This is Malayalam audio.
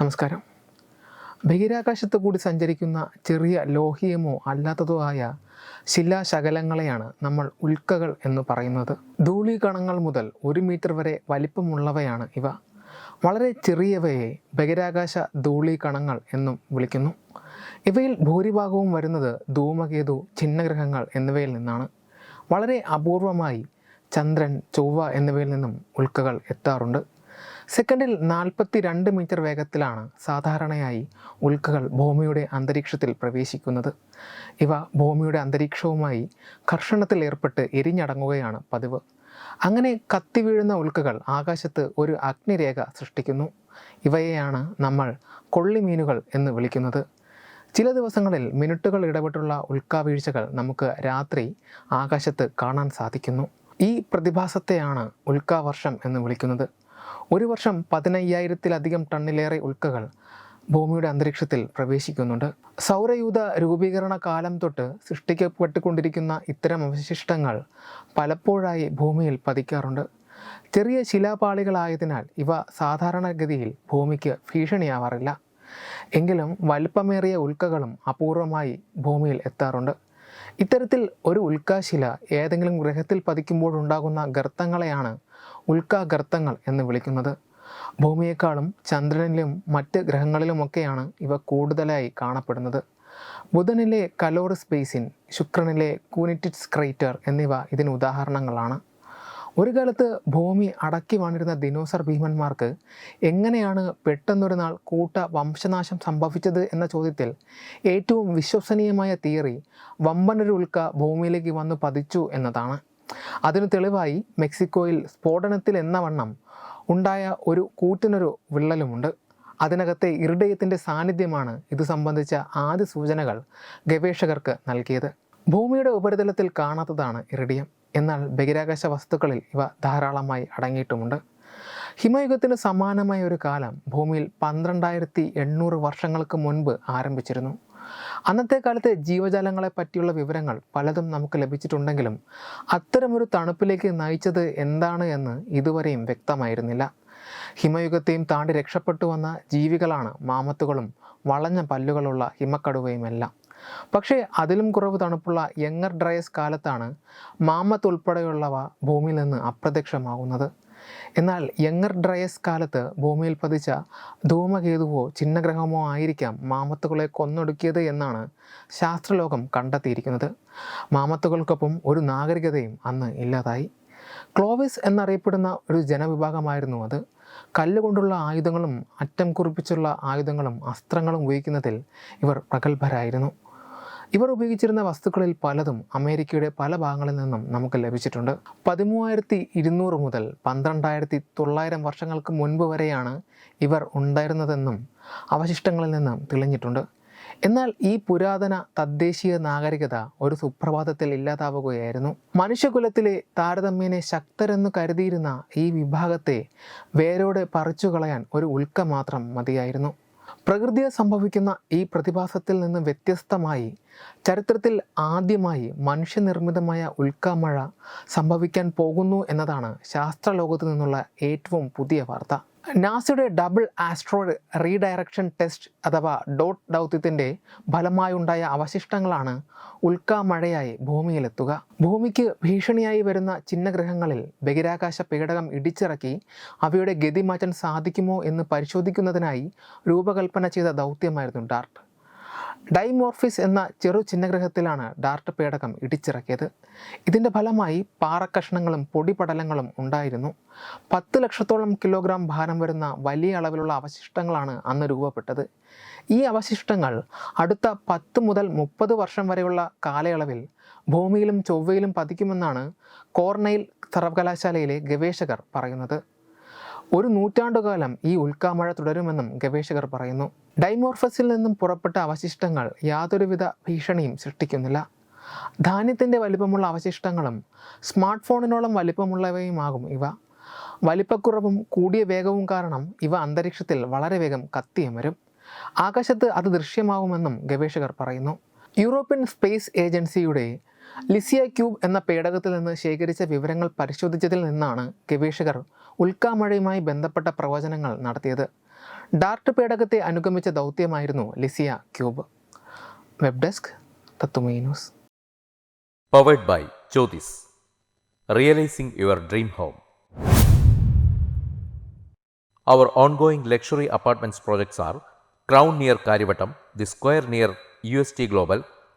നമസ്കാരം. ബഹിരാകാശത്ത് കൂടി സഞ്ചരിക്കുന്ന ചെറിയ ലോഹീയമോ അല്ലാത്തതോ ആയ ശിലാശകലങ്ങളെയാണ് നമ്മൾ ഉൽക്കകൾ എന്ന് പറയുന്നത്. ധൂളികണങ്ങൾ മുതൽ ഒരു മീറ്റർ വരെ വലിപ്പമുള്ളവയാണ് ഇവ. വളരെ ചെറിയവയെ ബഹിരാകാശ ധൂളികണങ്ങൾ എന്നും വിളിക്കുന്നു. ഇവയിൽ ഭൂരിഭാഗവും വരുന്നത് ധൂമകേതു ചിഹ്നഗ്രഹങ്ങൾ എന്നിവയിൽ നിന്നാണ്. വളരെ അപൂർവമായി ചന്ദ്രൻ ചൊവ്വ എന്നിവയിൽ നിന്നും ഉൽക്കകൾ എത്താറുണ്ട്. സെക്കൻഡിൽ നാൽപ്പത്തി രണ്ട് മീറ്റർ വേഗത്തിലാണ് സാധാരണയായി ഉൽക്കകൾ ഭൂമിയുടെ അന്തരീക്ഷത്തിൽ പ്രവേശിക്കുന്നത്. ഇവ ഭൂമിയുടെ അന്തരീക്ഷവുമായി കർഷണത്തിൽ ഏർപ്പെട്ട് എരിഞ്ഞടങ്ങുകയാണ് പതിവ്. അങ്ങനെ കത്തിവീഴുന്ന ഉൽക്കകൾ ആകാശത്ത് ഒരു അഗ്നിരേഖ സൃഷ്ടിക്കുന്നു. ഇവയെയാണ് നമ്മൾ കൊള്ളിമീനുകൾ എന്ന് വിളിക്കുന്നത്. ചില ദിവസങ്ങളിൽ മിനിറ്റുകൾ ഇടപെട്ടുള്ള ഉൽക്കാവീഴ്ചകൾ നമുക്ക് രാത്രി ആകാശത്ത് കാണാൻ സാധിക്കുന്നു. ഈ പ്രതിഭാസത്തെയാണ് ഉൽക്കാവർഷം എന്ന് വിളിക്കുന്നത്. ഒരു വർഷം പതിനയ്യായിരത്തിലധികം ടണ്ണിലേറെ ഉൽക്കകൾ ഭൂമിയുടെ അന്തരീക്ഷത്തിൽ പ്രവേശിക്കുന്നുണ്ട്. സൗരയൂഥ രൂപീകരണ കാലം തൊട്ട് സൃഷ്ടിക്കപ്പെട്ടുകൊണ്ടിരിക്കുന്ന ഇത്തരം അവശിഷ്ടങ്ങൾ പലപ്പോഴായി ഭൂമിയിൽ പതിക്കാറുണ്ട്. ചെറിയ ശിലാപാളികളായതിനാൽ ഇവ സാധാരണഗതിയിൽ ഭൂമിക്ക് ഭീഷണിയാവാറില്ല. എങ്കിലും വലിപ്പമേറിയ ഉൽക്കകളും അപൂർവമായി ഭൂമിയിൽ എത്താറുണ്ട്. ഇത്തരത്തിൽ ഒരു ഉൽക്കാശില ഏതെങ്കിലും ഗ്രഹത്തിൽ പതിക്കുമ്പോഴുണ്ടാകുന്ന ഗർത്തങ്ങളെയാണ് ഉൽക്കാഗർത്തങ്ങൾ എന്ന് വിളിക്കുന്നത്. ഭൂമിയേക്കാളും ചന്ദ്രനിലും മറ്റ് ഗ്രഹങ്ങളിലുമൊക്കെയാണ് ഇവ കൂടുതലായി കാണപ്പെടുന്നത്. ബുധനിലെ കലോറിസ് സ്പേസിൻ ശുക്രനിലെ കൂനിറ്റിറ്റ്സ് ക്രൈറ്റർ എന്നിവ ഇതിന് ഉദാഹരണങ്ങളാണ്. ഒരു കാലത്ത് ഭൂമി അടക്കി വാണിരുന്ന ദിനോസർ ഭീമന്മാർക്ക് എങ്ങനെയാണ് പെട്ടെന്നൊരു നാൾ കൂട്ട വംശനാശം സംഭവിച്ചത് എന്ന ചോദ്യത്തിൽ ഏറ്റവും വിശ്വസനീയമായ തിയറി വമ്പനൊരു ഉൽക്ക ഭൂമിയിലേക്ക് വന്ന് പതിച്ചു എന്നതാണ്. അതിന് തെളിവായി മെക്സിക്കോയിൽ സ്ഫോടനത്തിൽ എന്ന വണ്ണം ഉണ്ടായ ഒരു കൂറ്റിനൊരു വിള്ളലുമുണ്ട്. അതിനകത്തെ ഇറിഡയത്തിന്റെ സാന്നിധ്യമാണ് ഇത് സംബന്ധിച്ച ആദ്യ സൂചനകൾ ഗവേഷകർക്ക് നൽകിയത്. ഭൂമിയുടെ ഉപരിതലത്തിൽ കാണാത്തതാണ് ഇറിഡിയം. എന്നാൽ ബഹിരാകാശ വസ്തുക്കളിൽ ഇവ ധാരാളമായി അടങ്ങിയിട്ടുമുണ്ട്. ഹിമയുഗത്തിന് സമാനമായ ഒരു കാലം ഭൂമിയിൽ പന്ത്രണ്ടായിരത്തി എണ്ണൂറ് വർഷങ്ങൾക്ക് മുൻപ് ആരംഭിച്ചിരുന്നു. അന്നത്തെ കാലത്തെ ജീവജാലങ്ങളെ പറ്റിയുള്ള വിവരങ്ങൾ പലതും നമുക്ക് ലഭിച്ചിട്ടുണ്ടെങ്കിലും അത്തരമൊരു തണുപ്പിലേക്ക് നയിച്ചത് എന്താണ് എന്ന് ഇതുവരെയും വ്യക്തമായിരുന്നില്ല. ഹിമയുഗത്തെയും താണ്ടി രക്ഷപ്പെട്ടു വന്ന ജീവികളാണ് മാമത്തുകളും വളഞ്ഞ പല്ലുകളുള്ള ഹിമക്കടുവയുമെല്ലാം. പക്ഷേ അതിലും കുറവ് തണുപ്പുള്ള യങ്ങർ ഡ്രയസ് കാലത്താണ് മാമത്ത് ഉൾപ്പെടെയുള്ളവ ഭൂമിയിൽ നിന്ന് അപ്രത്യക്ഷമാകുന്നത്. എന്നാൽ യങ്ങർ ഡ്രയസ് കാലത്ത് ഭൂമിയിൽ പതിച്ച ധൂമകേതുവോ ചിഹ്നഗ്രഹമോ ആയിരിക്കാം മാമത്തുകളെ കൊന്നൊടുക്കിയത് എന്നാണ് ശാസ്ത്രലോകം കണ്ടെത്തിയിരിക്കുന്നത്. മാമത്തുകൾക്കൊപ്പം ഒരു നാഗരികതയും അന്ന് ഇല്ലാതായി. ക്ലോവിസ് എന്നറിയപ്പെടുന്ന ഒരു ജനവിഭാഗമായിരുന്നു അത്. കല്ലുകൊണ്ടുള്ള ആയുധങ്ങളും അറ്റം കുറിപ്പിച്ചുള്ള ആയുധങ്ങളും അസ്ത്രങ്ങളും ഉപയോഗിക്കുന്നതിൽ ഇവർ പ്രഗത്ഭരായിരുന്നു. ഇവർ ഉപയോഗിച്ചിരുന്ന വസ്തുക്കളിൽ പലതും അമേരിക്കയുടെ പല ഭാഗങ്ങളിൽ നിന്നും നമുക്ക് ലഭിച്ചിട്ടുണ്ട്. പതിമൂവായിരത്തി ഇരുന്നൂറ് മുതൽ പന്ത്രണ്ടായിരത്തി തൊള്ളായിരം വർഷങ്ങൾക്ക് മുൻപ് വരെയാണ് ഇവർ ഉണ്ടായിരുന്നതെന്നും അവശിഷ്ടങ്ങളിൽ നിന്നും തെളിഞ്ഞിട്ടുണ്ട്. എന്നാൽ ഈ പുരാതന തദ്ദേശീയ നാഗരികത ഒരു സുപ്രഭാതത്തിൽ ഇല്ലാതാവുകയായിരുന്നു. മനുഷ്യകുലത്തിലെ താരതമ്യേന ശക്തരെന്ന് കരുതിയിരുന്ന ഈ വിഭാഗത്തെ വേരോടെ പറിച്ചു കളയാൻ ഒരു ഉൽക്ക മാത്രം മതിയായിരുന്നു. പ്രകൃതിയിൽ സംഭവിക്കുന്ന ഈ പ്രതിഭാസത്തിൽ നിന്ന് വ്യത്യസ്തമായി ചരിത്രത്തിൽ ആദ്യമായി മനുഷ്യനിർമ്മിതമായ ഉൽക്കാമഴ സംഭവിക്കാൻ പോകുന്നു എന്നതാണ് ശാസ്ത്രലോകത്തു നിന്നുള്ള ഏറ്റവും പുതിയ വാർത്ത. നാസയുടെ ഡബിൾ ആസ്ട്രോയിഡ് റീഡയറക്ഷൻ ടെസ്റ്റ് അഥവാ ഡോട്ട് ദൗത്യത്തിന്റെ ഫലമായുണ്ടായ അവശിഷ്ടങ്ങളാണ് ഉൽക്കാമഴയായി ഭൂമിയിലെത്തുക. ഭൂമിക്ക് ഭീഷണിയായി വരുന്ന ചിഹ്നഗ്രഹങ്ങളിൽ ബഹിരാകാശ പേടകം ഇടിച്ചിറക്കി അവയുടെ ഗതി മാറ്റാൻ സാധിക്കുമോ എന്ന് പരിശോധിക്കുന്നതിനായി രൂപകൽപ്പന ചെയ്ത ദൗത്യമായിരുന്നു ഡാർട്ട്. ഡൈമോർഫിസ് എന്ന ചെറു ചിഹ്നഗ്രഹത്തിലാണ് ഡാർട്ട് പേടകം ഇടിച്ചിറക്കിയത്. ഇതിന്റെ ഫലമായി പാറക്കഷ്ണങ്ങളും പൊടിപടലങ്ങളും ഉണ്ടായിരുന്നു. പത്ത് ലക്ഷത്തോളം കിലോഗ്രാം ഭാരം വരുന്ന വലിയ അളവിലുള്ള അവശിഷ്ടങ്ങളാണ് അന്ന് രൂപപ്പെട്ടത്. ഈ അവശിഷ്ടങ്ങൾ അടുത്ത പത്ത് മുതൽ മുപ്പത് വർഷം വരെയുള്ള കാലയളവിൽ ഭൂമിയിലും ചൊവ്വയിലും പതിക്കുമെന്നാണ് കോർണയിൽ സർവകലാശാലയിലെ ഗവേഷകർ പറയുന്നത്. ഒരു നൂറ്റാണ്ടുകാലം ഈ ഉൽക്കാമഴ തുടരുമെന്നും ഗവേഷകർ പറയുന്നു. ഡൈമോർഫസിൽ നിന്നും പുറപ്പെട്ട അവശിഷ്ടങ്ങൾ യാതൊരുവിധ ഭീഷണിയും സൃഷ്ടിക്കുന്നില്ല. ധാന്യത്തിന്റെ വലിപ്പമുള്ള അവശിഷ്ടങ്ങളും സ്മാർട്ട് ഫോണിനോളം വലിപ്പമുള്ളവയുമാകും ഇവ. വലിപ്പക്കുറവും കൂടിയ വേഗവും കാരണം ഇവ അന്തരീക്ഷത്തിൽ വളരെ വേഗം കത്തിയമരും. ആകാശത്ത് അത് ദൃശ്യമാവുമെന്നും ഗവേഷകർ പറയുന്നു. യൂറോപ്യൻ സ്പേസ് ഏജൻസിയുടെ ലിസിയ ക്യൂബ് എന്ന പേടകത്തിൽ നിന്ന് ശേഖരിച്ച വിവരങ്ങൾ പരിശോധിച്ചതിൽ നിന്നാണ് ഗവേഷകർ ഉൽക്കാമഴയുമായി ബന്ധപ്പെട്ട പ്രവചനങ്ങൾ നടത്തിയത്. ഡാർട്ട് പേടകത്തെ അനുഗമിച്ച ദൗത്യമായിരുന്നു ലിസിയ ക്യൂബ്. വെബ് ഡെസ്ക് തത്തുമൈ powered by Jyothis realising your dream home our ongoing luxury apartments projects are Crown near Kariavattom the Square near U S T Crown